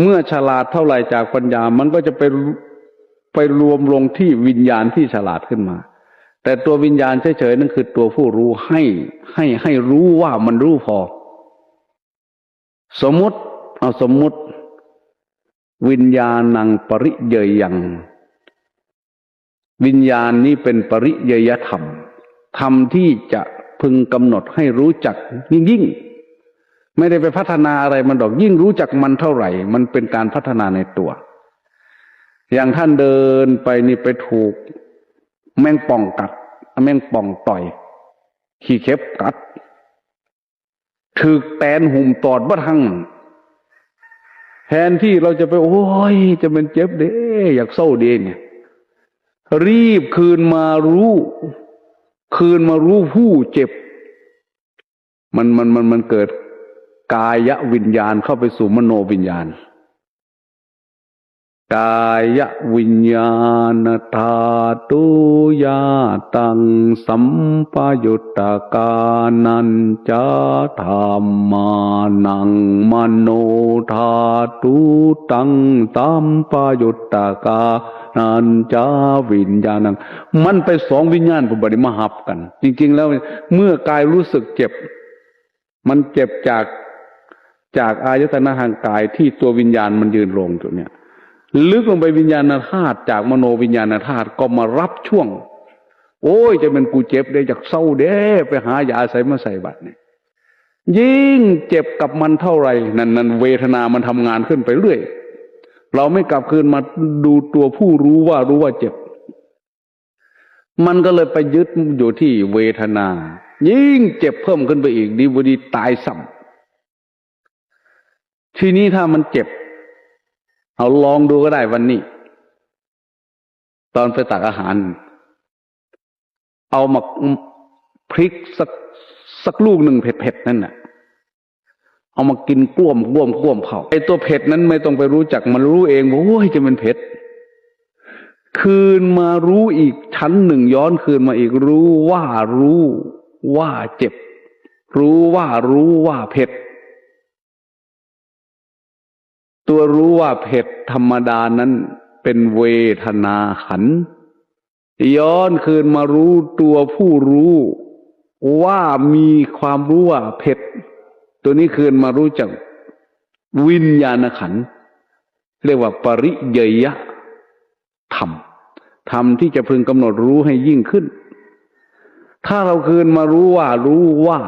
เมื่อฉลาดเท่าไหร่จากปัญญา มันก็จะไปไปรวมลงที่วิญญาณที่ฉลาดขึ้นมา แต่ตัววิญญาณเฉยๆนั่นคือตัวผู้รู้ให้ให้ให้รู้ว่ามันรู้พอ สมมติเอาสมมติ วิญญาณังปริเยยยังวิญญาณนี้เป็นปริเยยธรรม ธรรมที่จะพึงกำหนดให้รู้จักยิ่งยิ่ง ไม่ได้ไปพัฒนาอะไรมันดอก ยิ่งรู้จักมันเท่าไหร่ มันเป็นการพัฒนาในตัว อย่างท่านเดินไปนี่ไปถูก แมงป่องกัดแมงป่องต่อย ขี้เข็บกัดถึกแตนหุ่มตอดบัดหังแทนที่เราจะไป โอ้ย จะเป็นเจ็บเด้อยากเศร้าเด้เนี่ย รีบคืนมารู้ คืนมารู้ผู้เจ็บ มันมันมันมันเกิด กายวิญญาณเข้าไปสู่มโนวิญญาณ กายวิญญาณธาตุยาตังสัมปยุตตกานันจาธรรมานังมโนธาตุตังสัมปยุตตกานันจาวิญญาณัง มันไปสองวิญญาณผมบริมาหับกัน จริง ๆ แล้วเมื่อกายรู้สึกเจ็บ มันเจ็บจาก จากอายตนะทางกายที่ตัววิญญาณมันยืนลงจุดเนี้ยลึกลงไปวิญญาณธาตุจากมโนวิญญาณธาตุก็มารับช่วง โอ้ยจะเป็นกูเจ็บได้จากเศร้าเด้ไปหายาใส่มาใส่บัตรเนี่ยยิ่งเจ็บกับมันเท่าไหร่นั่นนั่นเวทนามันทำงานขึ้นไปเรื่อย เราไม่กลับคืนมาดูตัวผู้รู้ว่ารู้ว่าเจ็บ มันก็เลยไปยึดอยู่ที่เวทนา ยิ่งเจ็บเพิ่มขึ้นไปอีกดีบดีตายซ้ำ ทีนี้ถ้ามันเจ็บ เอาลองดูก็ได้วันนี้ ตอนไปตักอาหาร เอามาพริกสักสักลูกหนึ่งเผ็ดๆนั่นน่ะ เอามากินกล้วมกล้วมกล้วมเผาไอตัวเผ็ดนั้นไม่ต้องไปรู้จักมันรู้เองว่าโอ้ยจะเป็นเผ็ดคืนมารู้อีกชั้นหนึ่งย้อนคืนมาอีกรู้ว่ารู้ว่าเจ็บ รู้ว่ารู้ว่าเผ็ด ตัวรู้ว่าเผ็ดธรรมดานั้นเป็นเวทนาขัน ย้อนคืนมารู้ตัวผู้รู้ ว่ามีความรู้ว่าเผ็ด ตัวนี้คืนมารู้จักวิญญาณขัน เรียกว่าปริเยยะธรรมธรรมที่จะพึงกำหนดรู้ให้ยิ่งขึ้น ถ้าเราคืนมารู้ว่ารู้ว่า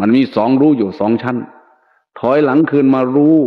มันมีสองรู้อยู่สองชั้น ถอยหลังคืนมารู้